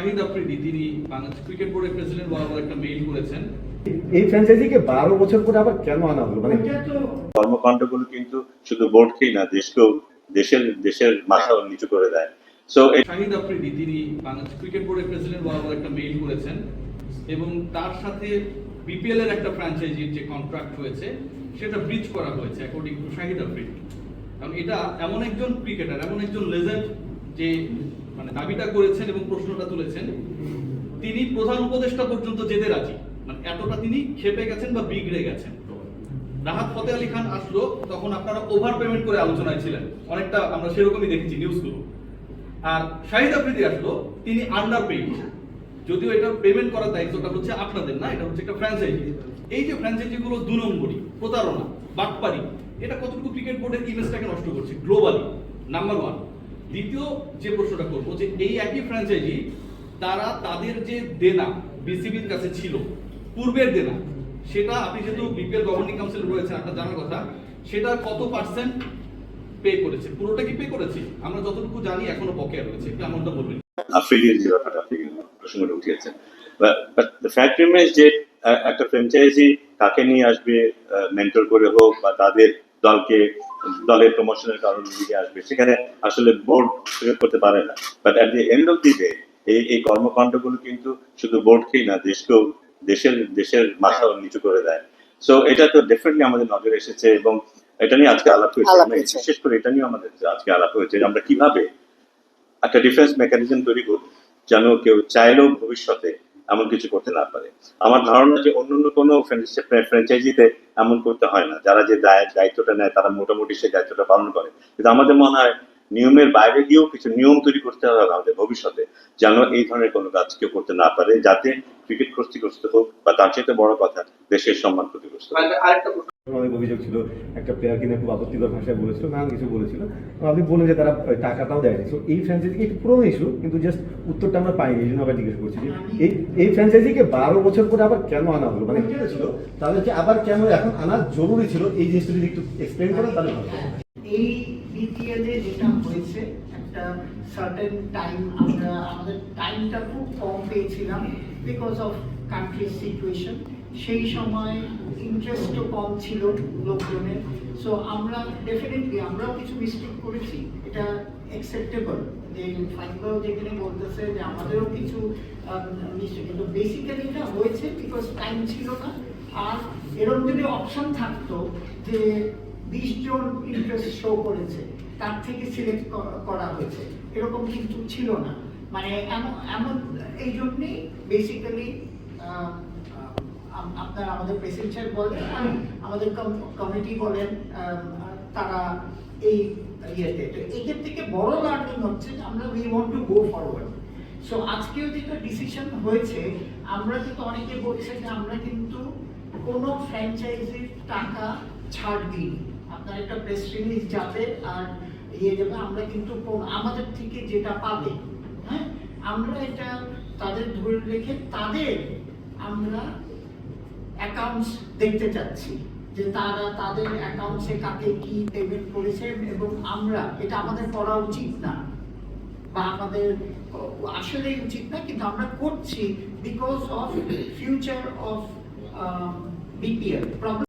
শাহিদ আফ্রিদি তিনি বাংলাদেশ ক্রিকেট বোর্ডের প্রেসিডেন্ট বরাবর একটা মেইল করেছেন। এই ফ্র্যাঞ্চাইজিকে বারো বছর পরে আবার কেন আনা হলো? মানে কর্মকাণ্ডগুলো কিন্তু শুধু বোর্ডকেই না দেশকেও দেশের দেশের মাথা নিচু করে দেয়। সো শাহিদ আফ্রিদি তিনি বাংলাদেশ ক্রিকেট বোর্ডের প্রেসিডেন্ট বরাবর একটা মেইল করেছেন। এবং তার সাথে বিপিএল এর একটা ফ্র্যাঞ্চাইজির যে কন্ট্রাক্ট হয়েছে সেটা ব্রিজ করা হয়েছে অ্যাকর্ডিং টু শাহিদ আফ্রিদি। কারণ এটা এমন একজন ক্রিকেটার এমন একজন লেজেন্ড যে মানে দাবিটা করেছেন এবং প্রশ্নটা তুলেছেন, তিনি প্রধান উপদেষ্টা পর্যন্ত যেতে রাজি। মানে এতটা তিনি খেপে গেছেন বা বিগড়ে গেছেন। রাহাত ফতে আলী খান আসলো, তখন আপনারা ওভার পেমেন্ট করে আলোচনায় ছিলেন। অনেকটা আমরা সেরকমই দেখেছি নিউজগুলো আর শাহিদ আফ্রিদি আসলো, তিনি আন্ডার পেইড যদিও এটা পেমেন্ট করার দায়িত্বটা হচ্ছে আপনাদের, না? এটা হচ্ছে একটা ফ্র্যাঞ্চাইজি এই যে ফ্র্যাঞ্চাইজি গুলো দু নম্বরই, প্রতারণা, বাটপারি, এটা কতটুকু ক্রিকেট বোর্ডের ইমেজটাকে নষ্ট করছে? গ্লোবালি নাম্বার ওয়ান দ্বিতীয় যে প্রশ্নটা করব যে এই একই ফ্র্যাঞ্চাইজি তারা তাদের যে দেনা বিসিবির কাছে ছিল, পূর্বের দেনা, সেটা আপনি যেহেতু বিপিএল গভর্নিং কাউন্সিল রয়েছেন আপনার জানার কথা, সেটা কত পার্সেন্ট পে করেছে? পুরোটা কি পে করেছে? আমরা যতটুকু জানি এখনও বকেয়া রয়েছে। একটু এমনটা বলবেন। আফ্রিদির যে ব্যাপারটা প্রসঙ্গটা উঠিয়েছেন। বাট ফ্যাক্ট রিমেন্স যে একটা ফ্র্যাঞ্চাইজি কাকে নিয়ে আসবে মেন্টর করে হোক বা তাদের দলকে দলের প্রমোশনের কারণে নিয়ে আসবে। সেখানে আসলে বোর্ড করতে পারে না। But at the end of the day এই এই কর্মকাণ্ডগুলো কিন্তু শুধু বোর্ডকেই না দেশকেও দেশের দেশের মাথা নিচু করে দেয়। সো এটা তো ডেফিনেটলি আমাদের নজরে এসেছে এবং এটা নিয়ে আজকে আলাপ হয়েছে। হয়েছে। বিশেষ করে এটা নিয়ে আমাদের আজকে আলাপ হয়েছে যে আমরা কীভাবে একটা ডিফেন্স মেকানিজম তৈরি করুক যেন কেউ চাইলেও ভবিষ্যতে এমন কিছু করতে না পারে। আমার ধারণা যে অন্য কোনো ফ্র্যাঞ্চাইজিতে এমন করতে হয় না। যারা যে দায়িত্বটা নেয়, তারা মোটামুটি সেই দায়িত্বটা পালন করে। কিন্তু আমাদের মনে হয় নিয়মের বাইরে গিয়েও কিছু নিয়ম তৈরি করতে হবে আমাদের ভবিষ্যতে, যেন এই ধরনের কোনো কাজ কেউ করতে না পারে, যাতে ক্রিকেট ক্ষতিগ্রস্ত হোক বা তার চেয়ে বড় কথা, দেশের সম্মান ক্ষতিগ্রস্ত অনেক অভিযোগ ছিল, একটা প্লেয়ার কিনে খুব আপত্তিকর ভাষায় বলেছিল, নানান কিছু বলেছিল। আপনি বললেন যে তারা টাকাটাও দেয়নি। সো এই ফ্র্যাঞ্চাইজিকে একটু পুরোনো ইস্যু কিন্তু জাস্ট উত্তরটা আমরা পাইনি, এই জন্য আবার জিজ্ঞেস করছি এই এই ফ্র্যাঞ্চাইজিকে বারো বছর পরে আবার কেন আনা হলো? মানে কি ছিল তাদেরকে আবার কেন এখন আনা জরুরি ছিল? এই জিনিসটা যদি একটু এক্সপ্লেন করেন, তাহলে ভালো এই বিপিএল যেটা হয়েছে, একটা সার্টেন টাইম আমরা, আমাদের টাইমটা খুব কম পেয়েছিলাম বিকজ অফ কান্ট্রি সিচুয়েশন সেই সময় ইন্টারেস্টও কম ছিল লোকজনের। সো আমরা ডেফিনেটলি আমরাও কিছু মিস্টেক করেছি। এটা অ্যাকসেপ্টেবল যে ফাইনবাও যেখানে বলতেছে যে আমাদেরও কিছু মিস্টেক কিন্তু বেসিক্যালি এটা হয়েছে বিকজ টাইম ছিল না। আর এরকম যদি অপশন থাকতো যে বিশ জন ইন্টারেস্ট শো করেছে, তার থেকে সিলেক্ট করা হয়েছে। এরকম কিন্তু ছিল না। মানে এমন এমন, এই জন্যেই বেসিক্যালি আপনার আমাদের প্রেসিডেন্ট বলেন আমাদের কমিটি বলেন তারা এই ইয়েতে। তো এদের থেকে বড় লার্নিং হচ্ছে আমরা we want to go forward so আজকেও যেটা ডিসিশন হয়েছে, আমরা কিন্তু অনেকে বলছে যে আমরা কিন্তু কোনো ফ্র্যাঞ্চাইজির টাকা ছাড় দিই আপনার একটা প্রেস রিলিজ যাবে আর ইয়ে যাবে আমরা কিন্তু আমাদের থেকে যেটা পাবে হ্যাঁ? আমরা এটা তাদের ধরে রেখে তাদের আমরা অ্যাকাউন্টস দেখতে চাচ্ছি যে তারা তাদের অ্যাকাউন্টসে কাকে কি পেমেন্ট করেছে এবং আমরা এটা আমাদের করা উচিত না। বা আমাদের, আসলেই উচিত না, কিন্তু আমরা করছি because of future of BPL problem